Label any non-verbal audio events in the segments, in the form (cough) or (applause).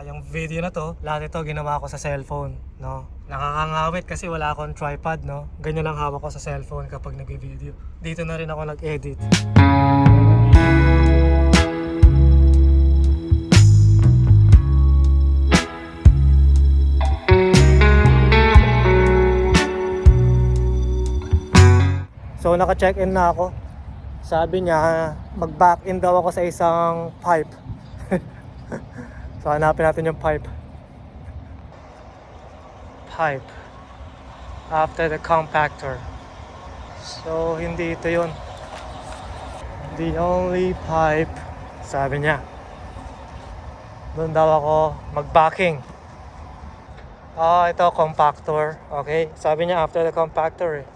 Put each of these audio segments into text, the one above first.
Tsaka yung video na to, lahat ito ginawa ko sa cellphone, no? Nakakangawit kasi wala akong tripod, no? Ganyan lang hawak ko sa cellphone kapag nag-video. Dito na rin ako nag-edit. So naka-check-in na ako. Sabi niya, mag-back in daw ako sa isang pipe. (laughs) so hanapin natin yung pipe. Pipe. After the compactor. So hindi ito yun. The only pipe, sabi niya. Doon daw ako mag-backing. Ah, ito compactor. Okay. Sabi niya after the compactor eh.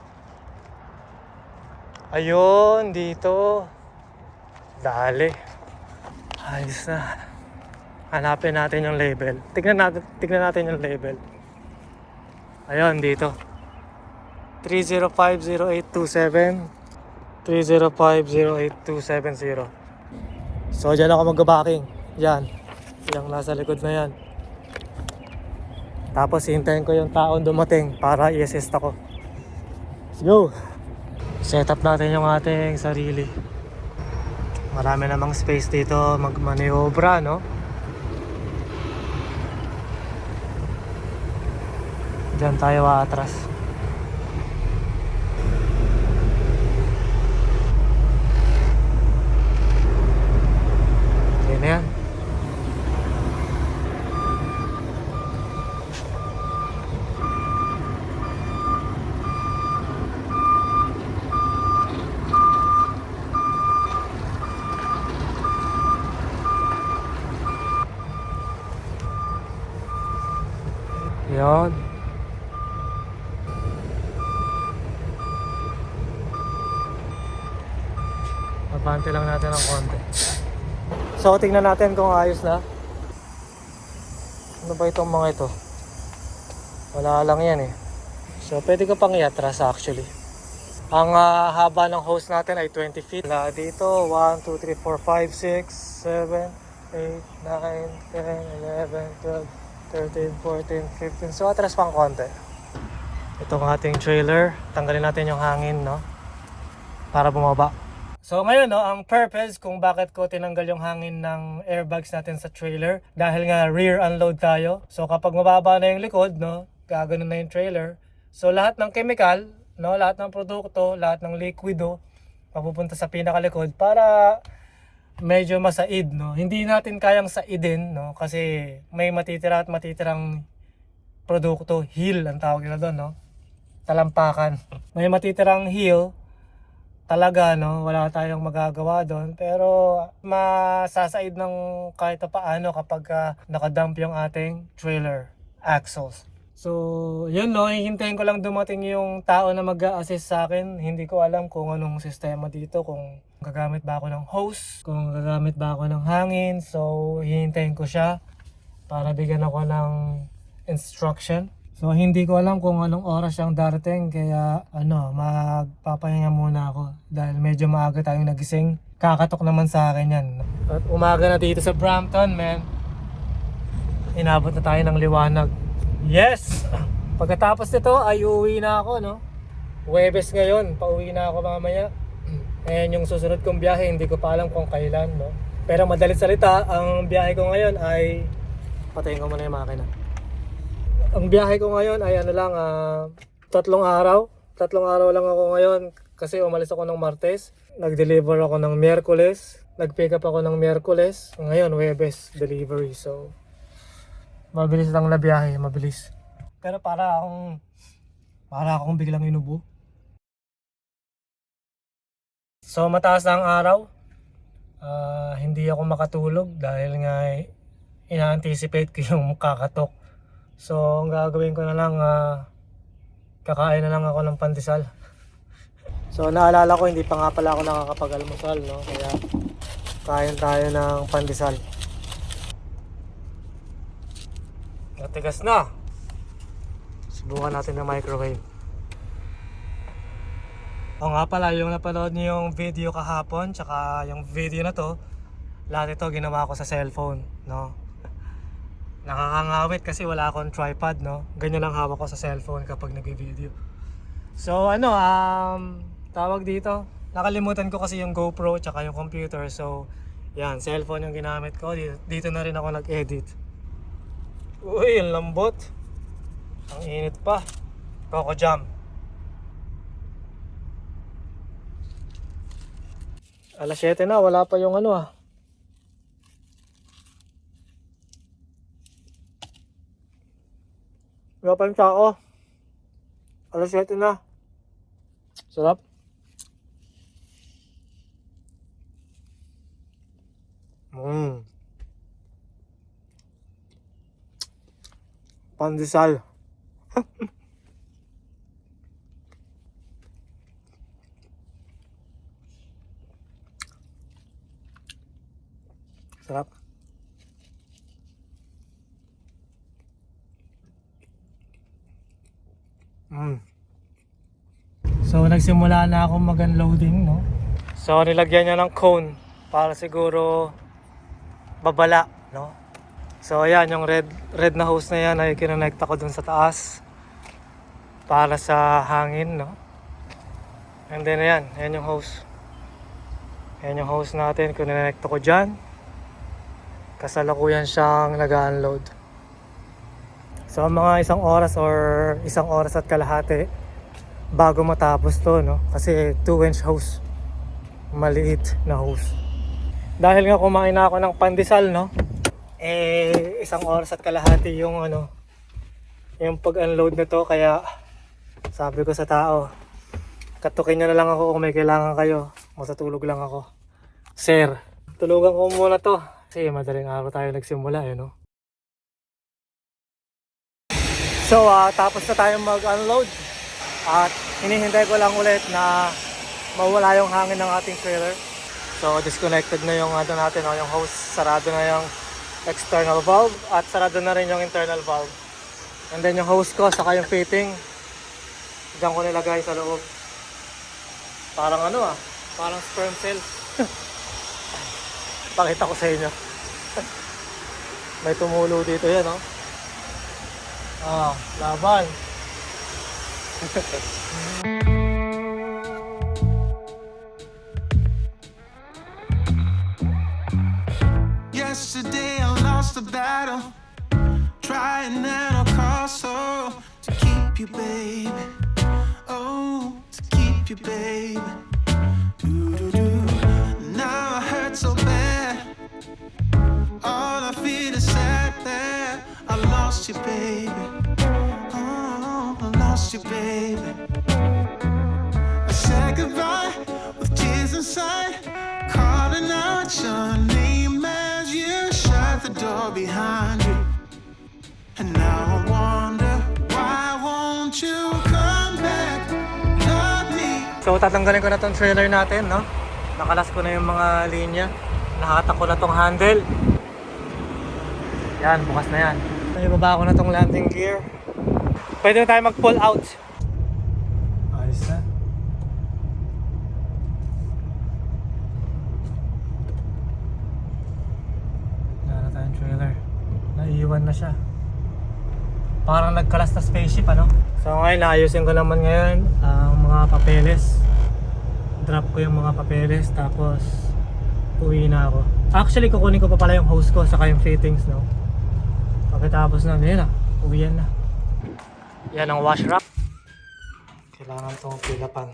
Ayun, dito. Dali. Ayos na. Hanapin natin yung label. Tignan natin, tignan natin yung label. Ayun, dito. 3050827 3050827 So, dyan ako mag-backing. Yan. Yung nasa likod na yan. Tapos, hintayin ko yung taon dumating para i-assist ako. Let's go! set up natin yung ating sarili. Marami namang space dito magmaniobra, no? Diyan tayo atras. Yan na yan. Yan. Abante lang natin ng konti. So, tingnan natin kung ayos na. Ano ba itong mga ito? Wala lang yan eh. So, pwede ko pang iatras actually. Ang ah, haba ng hose natin ay 20 feet. Wala dito, 1, 2, 3, 4, 5, 6, 7, 8, 9, 10, 11, 12, 13, 14, 15. So, atras pang konti. Itong ating trailer. Tanggalin natin yung hangin, no? Para bumaba. So ngayon, no, ang purpose kung bakit ko tinanggal yung hangin ng airbags natin sa trailer dahil nga rear unload tayo. So kapag mababa na yung likod, no, gaganon na yung trailer. So lahat ng chemical, no, lahat ng produkto, lahat ng liquido mapupunta sa pinakalikod para medyo masaid, no. Hindi natin kayang saidin, no, kasi may matitira at matitirang produkto, heel ang tawag nila doon, no. Talampakan. (laughs) May matitirang heel talaga no wala tayong magagawa doon. Pero masasaid ng kahit pa paano kapag ah, nakadump yung ating trailer axles. So yun no hihintayin ko lang dumating yung tao na mag-assist sa akin. Hindi ko alam kung anong sistema dito kung gagamit ba ako ng hose kung gagamit ba ako ng hangin. So hihintayin ko siya para bigyan ako ng instruction So hindi ko alam kung anong oras siyang darating kaya ano, magpapahinga muna ako dahil medyo maaga tayong nagising. Kakatok naman sa akin yan. At umaga na dito sa Brampton, man. Inabot na tayo ng liwanag. Yes! Pagkatapos nito ay uuwi na ako, no? Webes ngayon, pauwi na ako mamaya. (clears throat) Ayan yung susunod kong biyahe, hindi ko pa alam kung kailan, no? Pero madalit salita, ang biyahe ko ngayon ay... Patayin ko muna yung makina ang biyahe ko ngayon ay ano lang, ah, tatlong araw. Tatlong araw lang ako ngayon kasi umalis ako ng Martes. Nag-deliver ako ng Miyerkules. Nag-pick up ako ng Miyerkules. Ngayon, Webes delivery. So, mabilis lang na biyahe, mabilis. Pero para akong, para akong biglang inubo. So, mataas ang araw. Ah, hindi ako makatulog dahil nga ina-anticipate ko yung kakatok. So, ang gagawin ko na lang, ah, kakain na lang ako ng pandesal. (laughs) So, naalala ko, hindi pa nga pala ako nakakapag-almusal, no? Kaya, kain tayo ng pandesal. Natigas na! Subukan natin ng microwave. O nga pala, yung napanood niyo yung video kahapon, tsaka yung video na to, lahat ito ginawa ko sa cellphone, no? Nakakangawit kasi wala akong tripod, no? Ganyan lang hawak ko sa cellphone kapag nag-video. So, ano, um, tawag dito. Nakalimutan ko kasi yung GoPro tsaka yung computer. So, yan, cellphone yung ginamit ko. Dito, dito na rin ako nag-edit. Uy, ang lambot. Ang init pa. Coco Jam. Alas 7 na, wala pa yung ano ah. Wala pa yung tao. Alas 7 na. Sarap. Mmm. Pandesal. (laughs) Sarap. So nagsimula na ako mag-unloading, no? So nilagyan niya ng cone para siguro babala, no? So ayan, yung red red na hose na yan ay kinonekta ko dun sa taas para sa hangin, no? And then ayan, ayan yung hose. Ayan yung hose natin, kinonekta ko dyan. Kasalukuyan siyang nag-unload. So mga isang oras or isang oras at kalahati bago matapos to, no? Kasi 2 inch hose. Maliit na hose. Dahil nga kumain na ako ng pandesal, no? Eh, isang oras at kalahati yung ano, yung pag-unload nito kaya sabi ko sa tao, katukin nyo na lang ako kung may kailangan kayo. Masatulog lang ako. Sir, tulugan ko muna to. Kasi madaling araw tayo nagsimula, eh, no? So, ah, tapos na tayo mag-unload. At hinihintay ko lang ulit na mawala yung hangin ng ating trailer. So, disconnected na yung ano natin, oh, yung hose. Sarado na yung external valve at sarado na rin yung internal valve. And then yung hose ko, saka yung fitting, diyan ko nilagay sa loob. Parang ano ah, parang sperm cell. (laughs) Pakita ko sa inyo. (laughs) May tumulo dito yan, oh. Ah, laban. (laughs) Yesterday I lost the battle, trying at all costs, oh, to keep you, baby. Oh, to keep you, baby. Doo-doo-doo. Now I hurt so bad. All I feel is sad that I lost you, baby. Oh, I said goodbye with tears inside, calling out your name as you shut the door behind you. And now I wonder why won't you come back, love me? So tatanggalin ko na tong trailer natin, no? Nakalas ko na yung mga linya. Nahatak ko na tong handle. Yan, bukas na yan. Naibaba ko na tong landing gear. Pwede na tayo mag-pull out. B1 na siya. Parang nagkalas na spaceship ano. So ngayon ayusin ko naman ngayon ang mga papeles. Drop ko yung mga papeles tapos uwi na ako. Actually kukunin ko pa pala yung hose ko saka yung fittings no. Pagkatapos na, yun na, uwi na. Yan ang wash wrap. Kailangan tong pilapan.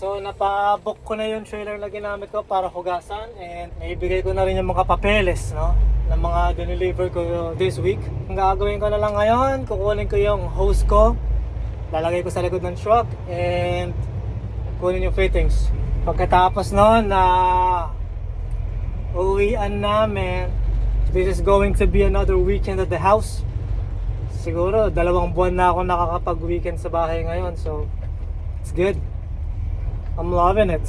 So, napabook ko na yung trailer na ginamit ko para hugasan and naibigay ko na rin yung mga papeles, no? ng mga dineliver ko this week. Ang gagawin ko na lang ngayon, kukunin ko yung hose ko, lalagay ko sa likod ng truck, and kunin yung fittings. Pagkatapos nun na uwian namin, this is going to be another weekend at the house. Siguro, dalawang buwan na ako nakakapag-weekend sa bahay ngayon, so it's good. I'm loving it.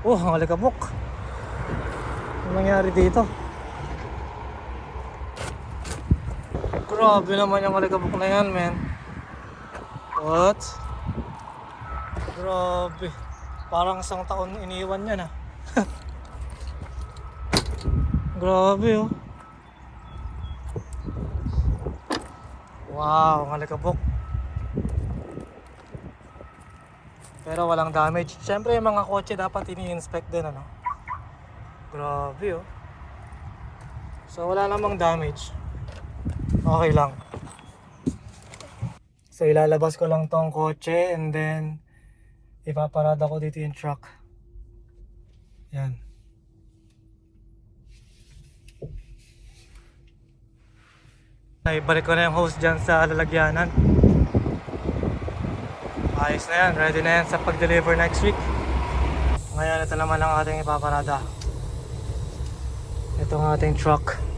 Oh, ang alikabok. Ano nangyari dito? Grabe naman yung alikabok na yan, men. What? Grabe. Parang isang taon iniwan niya na. (laughs) Grabe oh. Wow, ang alikabok. Pero walang damage. Siyempre yung mga kotse dapat ini-inspect din ano. Grabe oh. So wala namang damage. Okay lang. So ilalabas ko lang tong kotse and then ipaparada ko dito yung truck. Yan. Naibalik ko na yung hose dyan sa lalagyanan. Ayos na yan. Ready na yan sa pag-deliver next week. Ngayon ito naman ang ating ipaparada. Ito ang ating truck.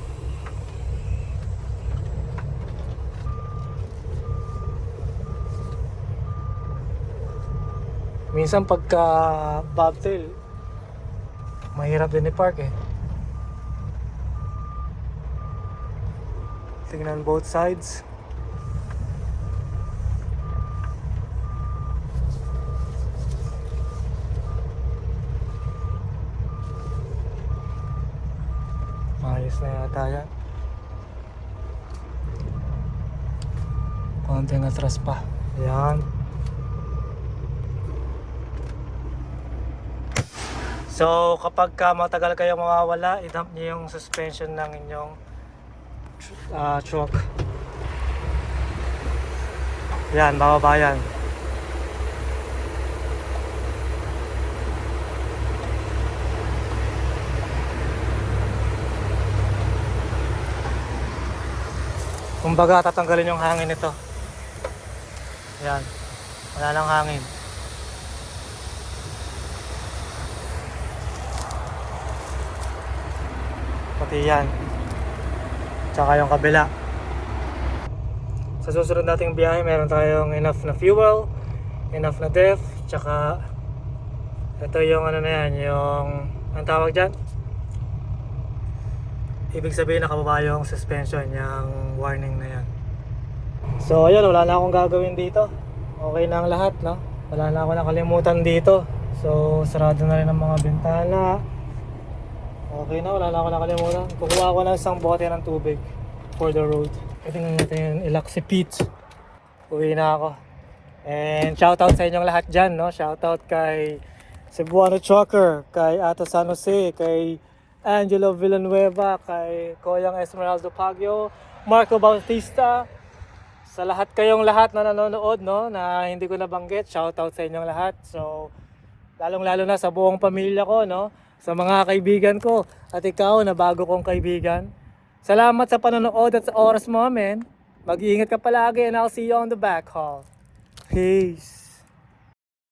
Minsan pagka bobtail, mahirap din i-park eh. Tingnan both sides. Ayos na yata yan. Konting atras pa. Yan. So, kapag ka matagal kayo mawawala, i-dump niyo yung suspension ng inyong ah, truck. Yan, bababa yan. Kumbaga, tatanggalin yung hangin nito. Yan. Wala lang hangin. Pati yan. Tsaka yung kabila. Sa susunod nating biyahe, meron tayong enough na fuel, enough na def, tsaka ito yung ano na yan, yung ang tawag dyan? Ibig sabihin nakababa yung suspension, yung warning na yan. So ayun, wala na akong gagawin dito. Okay na ang lahat, no? Wala na ako nakalimutan dito. So sarado na rin ang mga bintana. Okay na, wala na ako nakalimutan. Kukuha ko ng isang bote ng tubig for the road. Pwede nga natin ilak si Pete. Uwi na ako. And shoutout sa inyong lahat dyan, no? Shoutout kay Cebuano Trucker, kay Ato San Jose, kay Angelo Villanueva, kay Koyang Esmeraldo Pagyo, Marco Bautista, sa lahat kayong lahat na nanonood, no, na hindi ko nabanggit, shoutout sa inyong lahat. So, lalong-lalo na sa buong pamilya ko, no, sa mga kaibigan ko, at ikaw na bago kong kaibigan. Salamat sa panonood at sa oras mo, men. Mag-iingat ka palagi and I'll see you on the back hall. Peace.